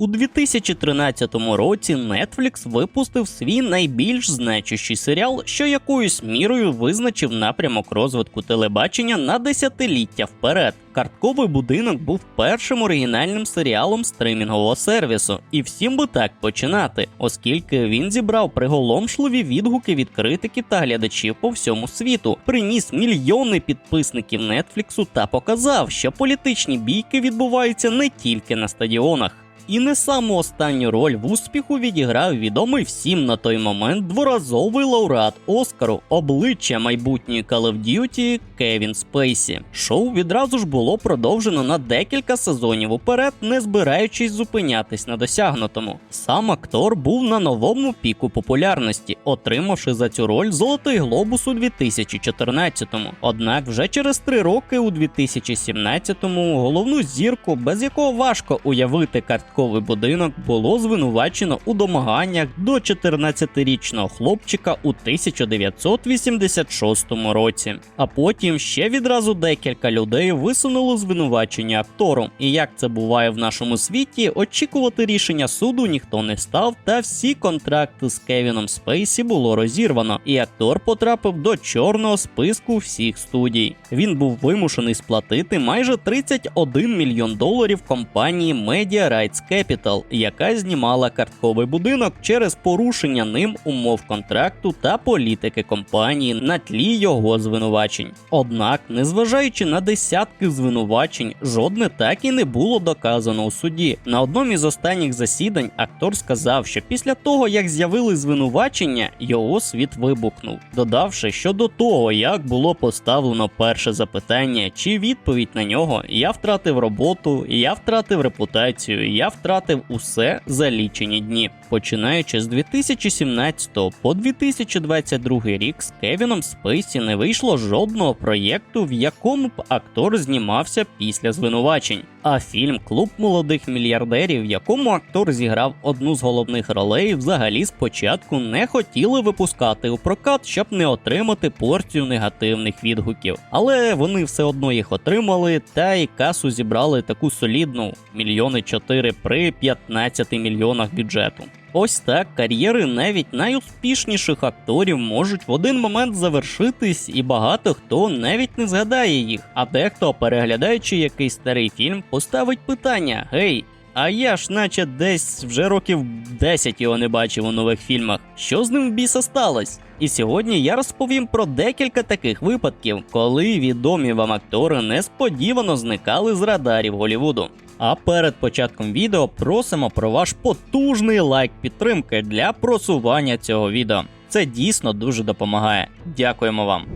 У 2013 році Netflix випустив свій найбільш значущий серіал, що якоюсь мірою визначив напрямок розвитку телебачення на десятиліття вперед. Картковий будинок був першим оригінальним серіалом стримінгового сервісу, і всім би так починати, оскільки він зібрав приголомшливі відгуки від критиків та глядачів по всьому світу, приніс мільйони підписників Нетфліксу та показав, що політичні бійки відбуваються не тільки на стадіонах. І не саму останню роль в успіху відіграв відомий всім на той момент дворазовий лауреат Оскару, обличчя майбутньої Call of Duty Кевін Спейсі. Шоу відразу ж було продовжено на декілька сезонів уперед, не збираючись зупинятись на досягнутому. Сам актор був на новому піку популярності, отримавши за цю роль Золотий глобус у 2014-му. Однак вже через три роки у 2017-му головну зірку, без якого важко уявити картковий будинок, було звинувачено у домаганнях до 14-річного хлопчика у 1986 році. А потім ще відразу декілька людей висунули звинувачення актору. І як це буває в нашому світі, очікувати рішення суду ніхто не став, та всі контракти з Кевіном Спейсі було розірвано, і актор потрапив до чорного списку всіх студій. Він був вимушений сплатити майже 31 мільйон доларів компанії Media Rights Capital, яка знімала картковий будинок через порушення ним умов контракту та політики компанії на тлі його звинувачень. Однак, незважаючи на десятки звинувачень, жодне так і не було доказано у суді. На одному із останніх засідань актор сказав, що після того, як з'явили звинувачення, його світ вибухнув, додавши, що до того, як було поставлено перше запитання чи відповідь на нього, я втратив роботу, я втратив репутацію, я втратив усе за лічені дні. Починаючи з 2017 по 2022 рік з Кевіном Спейсі не вийшло жодного проєкту, в якому б актор знімався після звинувачень. А фільм Клуб молодих мільярдерів, в якому актор зіграв одну з головних ролей, взагалі спочатку не хотіли випускати у прокат, щоб не отримати порцію негативних відгуків. Але вони все одно їх отримали, та й касу зібрали таку солідну мільйони чотири при 15 мільйонах бюджету. Ось так кар'єри навіть найуспішніших акторів можуть в один момент завершитись, і багато хто навіть не згадає їх. А дехто, переглядаючи якийсь старий фільм, поставить питання: Гей, а я ж, наче десь вже років 10 його не бачив у нових фільмах. Що з ним біса сталося? І сьогодні я розповім про декілька таких випадків, коли відомі вам актори несподівано зникали з радарів Голівуду. А перед початком відео просимо про ваш потужний лайк підтримки для просування цього відео. Це дійсно дуже допомагає. Дякуємо вам.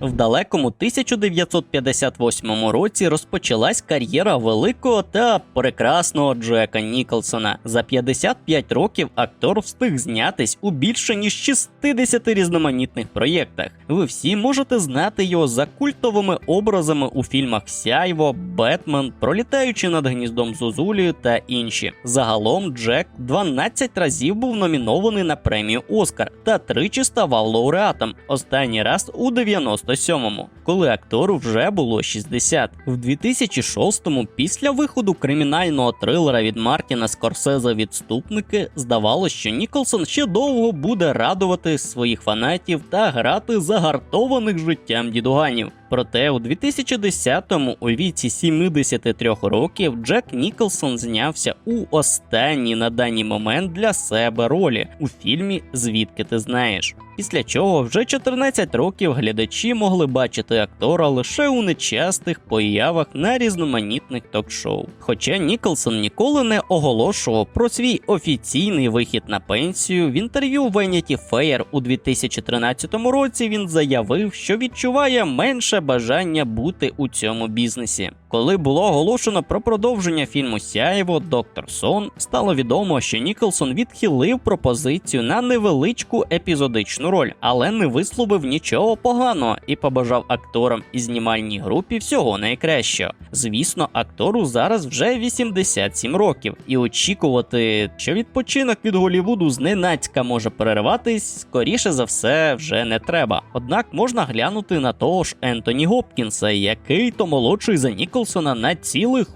В далекому 1958 році розпочалась кар'єра великого та прекрасного Джека Ніколсона. За 55 років актор встиг знятись у більше ніж 60 різноманітних проєктах. Ви всі можете знати його за культовими образами у фільмах Сяйво, Бетмен, Пролітаючи над гніздом Зозулі та інші. Загалом Джек 12 разів був номінований на премію Оскар та тричі ставав лауреатом. Останній раз у 90 97-му, коли актору вже було 60. В 2006-му, після виходу кримінального трилера від Мартіна Скорсезе Відступники, здавалося, що Ніколсон ще довго буде радувати своїх фанатів та грати загартованих життям дідуганів. Проте у 2010-му, у віці 73 років, Джек Ніколсон знявся у останній на даний момент для себе ролі у фільмі Звідки ти знаєш. Після чого вже 14 років глядачі могли бачити актора лише у нечастих появах на різноманітних ток-шоу. Хоча Ніколсон ніколи не оголошував про свій офіційний вихід на пенсію, в інтерв'ю Vanity Fair у 2013 році він заявив, що відчуває менше бажання бути у цьому бізнесі. Коли було оголошено про продовження фільму Сяєво Доктор Сон, стало відомо, що Ніколсон відхилив пропозицію на невеличку епізодичну роль, але не висловив нічого поганого і побажав акторам і знімальній групі всього найкращого. Звісно, актору зараз вже 87 років, і очікувати, що відпочинок від Голівуду зненацька може перерватись, скоріше за все, вже не треба. Однак можна глянути на того ж Ентоні Гопкінса, який то молодший за Ніколсона на цілих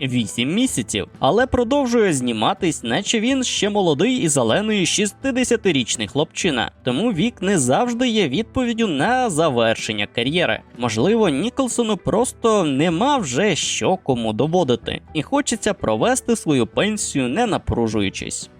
8 місяців, але продовжує зніматись, наче він ще молодий і зелений 60-річний хлопчина. Тому вік не завжди є відповіддю на завершення кар'єри. Можливо, Ніколсону просто нема вже що кому доводити, і хочеться провести свою пенсію не напружуючись.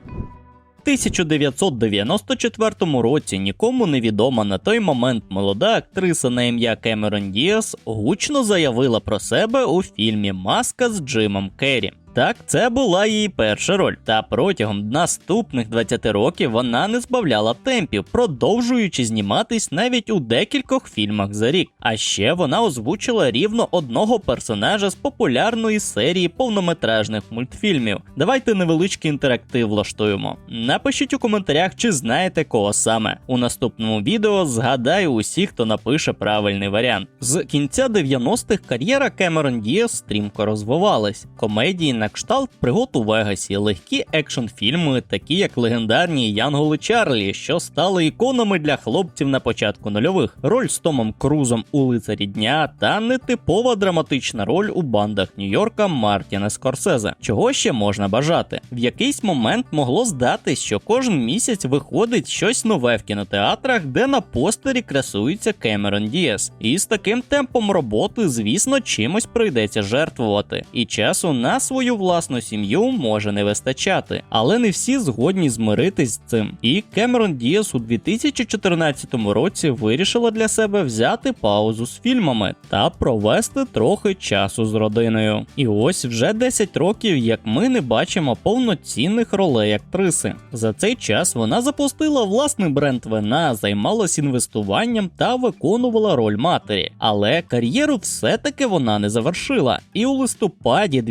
1994 році нікому невідома на той момент молода актриса на ім'я Кемерон Діас гучно заявила про себе у фільмі Маска з Джимом Керрі. Так, це була її перша роль, та протягом наступних 20 років вона не збавляла темпів, продовжуючи зніматись навіть у декількох фільмах за рік. А ще вона озвучила рівно одного персонажа з популярної серії повнометражних мультфільмів. Давайте невеличкий інтерактив влаштуємо. Напишіть у коментарях, чи знаєте кого саме. У наступному відео згадаю усіх, хто напише правильний варіант. З кінця 90-х кар'єра Кемерон Діас стрімко розвивалась. Комедії на кшталт пригод у Вегасі, легкі екшн-фільми, такі як легендарні Янголи Чарлі, що стали іконами для хлопців на початку нульових, роль з Томом Крузом у лицарі дня та нетипова драматична роль у бандах Нью-Йорка Мартіна Скорсезе. Чого ще можна бажати? В якийсь момент могло здатись, що кожен місяць виходить щось нове в кінотеатрах, де на постері красується Кемерон Діас. І з таким темпом роботи, звісно, чимось прийдеться жертвувати. І часу на свою власну сім'ю може не вистачати, але не всі згодні змиритись з цим. І Кемерон Діас у 2014 році вирішила для себе взяти паузу з фільмами та провести трохи часу з родиною. І ось вже 10 років, як ми не бачимо повноцінних ролей актриси. За цей час вона запустила власний бренд вина, займалась інвестуванням та виконувала роль матері. Але кар'єру все-таки вона не завершила. І у листопаді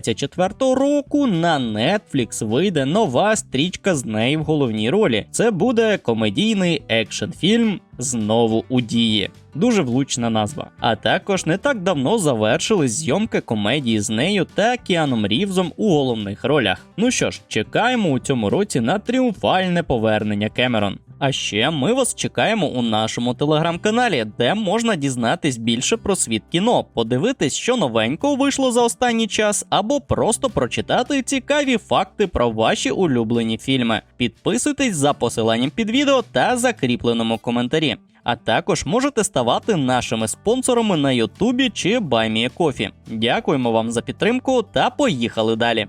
2024 року на Netflix вийде нова стрічка з нею в головній ролі. Це буде комедійний екшн-фільм знову у дії. Дуже влучна назва. А також не так давно завершились зйомки комедії з нею та Кіаном Рівзом у головних ролях. Ну що ж, чекаємо у цьому році на тріумфальне повернення Кемерон. А ще ми вас чекаємо у нашому телеграм-каналі, де можна дізнатись більше про світ кіно, подивитись, що новенького вийшло за останній час, або просто прочитати цікаві факти про ваші улюблені фільми. Підписуйтесь за посиланням під відео та закріпленому коментарі. А також можете ставати нашими спонсорами на Ютубі чи BuyMeACoffee. Дякуємо вам за підтримку та поїхали далі.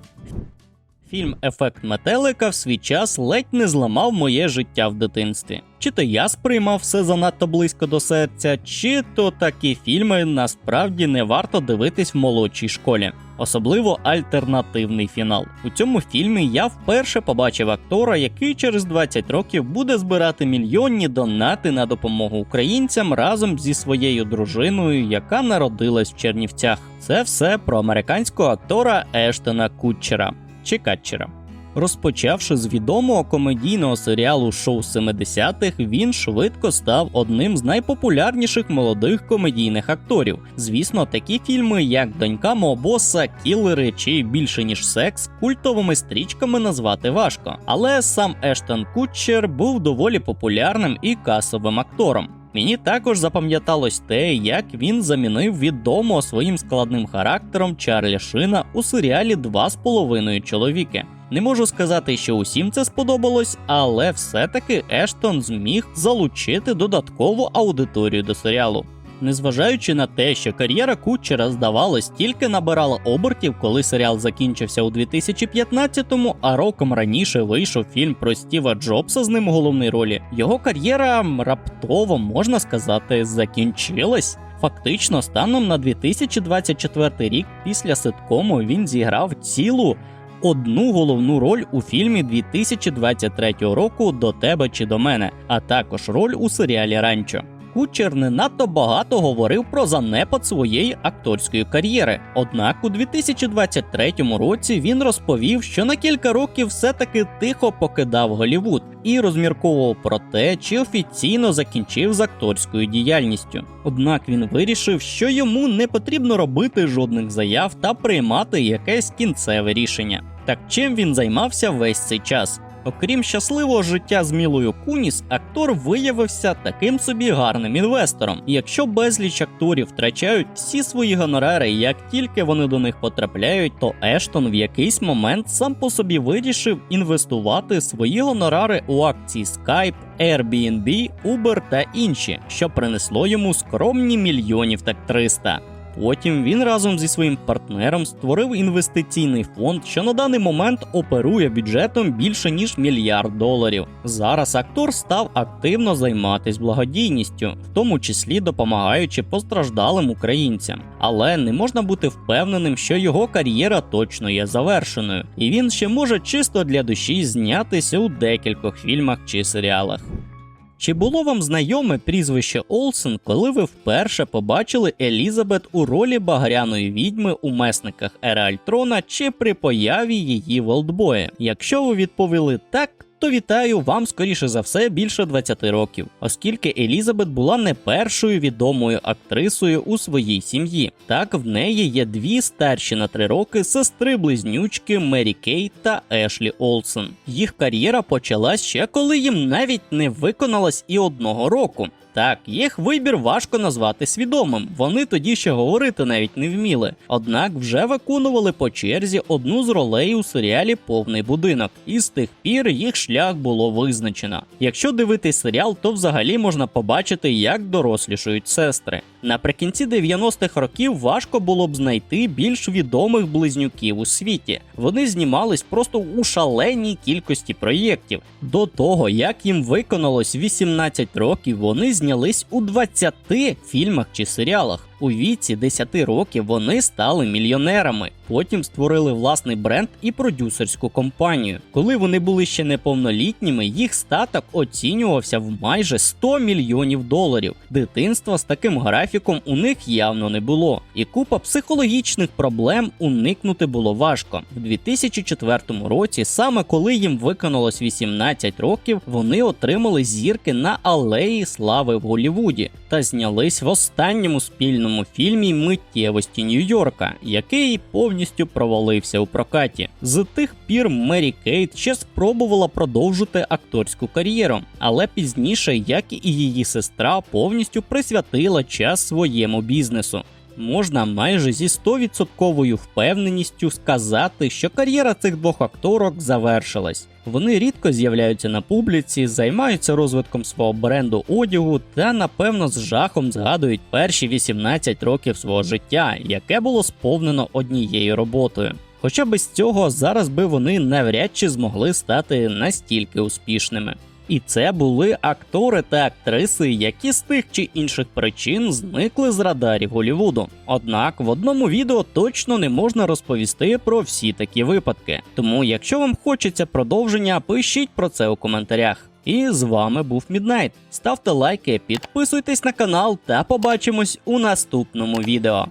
Фільм Ефект метелика в свій час ледь не зламав моє життя в дитинстві. Чи то я сприймав все занадто близько до серця, чи то такі фільми насправді не варто дивитись в молодшій школі. Особливо альтернативний фінал. У цьому фільмі я вперше побачив актора, який через 20 років буде збирати мільйонні донати на допомогу українцям разом зі своєю дружиною, яка народилась в Чернівцях. Це все про американського актора Ештона Кутчера чи Катчера. Розпочавши з відомого комедійного серіалу шоу 70-х, він швидко став одним з найпопулярніших молодих комедійних акторів. Звісно, такі фільми, як Донька мого боса, Кілери чи більше ніж секс, культовими стрічками назвати важко. Але сам Ештон Кутчер був доволі популярним і касовим актором. Мені також запам'яталось те, як він замінив відомого своїм складним характером Чарлі Шина у серіалі Два з половиною чоловіки. Не можу сказати, що усім це сподобалось, але все-таки Ештон зміг залучити додаткову аудиторію до серіалу. Незважаючи на те, що кар'єра Кутчера, здавалось, тільки набирала обертів, коли серіал закінчився у 2015-му, а роком раніше вийшов фільм про Стіва Джобса з ним у головній ролі, його кар'єра раптово можна сказати закінчилась. Фактично, станом на 2024 рік після ситкому він зіграв цілу одну головну роль у фільмі 2023 року До тебе чи до мене, а також роль у серіалі Ранчо. Кучер не надто багато говорив про занепад своєї акторської кар'єри. Однак у 2023 році він розповів, що на кілька років все-таки тихо покидав Голівуд і розмірковував про те, чи офіційно закінчив з акторською діяльністю. Однак він вирішив, що йому не потрібно робити жодних заяв та приймати якесь кінцеве рішення. Так чим він займався весь цей час? Окрім щасливого життя з Мілою Куніс, актор виявився таким собі гарним інвестором. Якщо безліч акторів втрачають всі свої гонорари, як тільки вони до них потрапляють, то Ештон в якийсь момент сам по собі вирішив інвестувати свої гонорари у акції Skype, Airbnb, Uber та інші, що принесло йому скромні мільйонів так 300. Потім він разом зі своїм партнером створив інвестиційний фонд, що на даний момент оперує бюджетом більше ніж мільярд доларів. Зараз актор став активно займатися благодійністю, в тому числі допомагаючи постраждалим українцям. Але не можна бути впевненим, що його кар'єра точно є завершеною, і він ще може чисто для душі знятися у декількох фільмах чи серіалах. Чи було вам знайоме прізвище Олсен, коли ви вперше побачили Елізабет у ролі багряної відьми у месниках Ера Альтрона чи при появі її в Олдбої? Якщо ви відповіли так, то вітаю вам скоріше за все більше 20 років, оскільки Елізабет була не першою відомою актрисою у своїй сім'ї. Так в неї є дві старші на три роки сестри-близнючки Мері Кейт та Ешлі Олсен. Їх кар'єра почалась ще коли їм навіть не виконалось і одного року. Так, їх вибір важко назвати свідомим. Вони тоді ще говорити навіть не вміли. Однак вже виконували по черзі одну з ролей у серіалі Повний будинок, і з тих пір їх шлях було визначено. Якщо дивитись серіал, то взагалі можна побачити, як дорослішують сестри. Наприкінці 90-х років важко було б знайти більш відомих близнюків у світі. Вони знімались просто у шаленій кількості проєктів. До того, як їм виконалось 18 років, вони знялись у 20 фільмах чи серіалах. У віці 10 років вони стали мільйонерами. Потім створили власний бренд і продюсерську компанію. Коли вони були ще неповнолітніми, їх статок оцінювався в майже 100 мільйонів доларів. Дитинства з таким графіком у них явно не було, і купа психологічних проблем уникнути було важко. В 2004 році, саме коли їм виконалось 18 років, вони отримали зірки на алеї слави в Голлівуді та знялись в останньому спільному фільмі Миттєвості Нью-Йорка, який повністю провалився у прокаті. З тих пір Мері Кейт ще спробувала продовжити акторську кар'єру, але пізніше, як і її сестра, повністю присвятила час своєму бізнесу. Можна майже зі 100% впевненістю сказати, що кар'єра цих двох акторок завершилась. Вони рідко з'являються на публіці, займаються розвитком свого бренду одягу та, напевно, з жахом згадують перші 18 років свого життя, яке було сповнено однією роботою. Хоча без цього зараз би вони навряд чи змогли стати настільки успішними. І це були актори та актриси, які з тих чи інших причин зникли з радарів Голлівуду. Однак в одному відео точно не можна розповісти про всі такі випадки. Тому, якщо вам хочеться продовження, пишіть про це у коментарях. І з вами був Міднайт. Ставте лайки, підписуйтесь на канал та побачимось у наступному відео.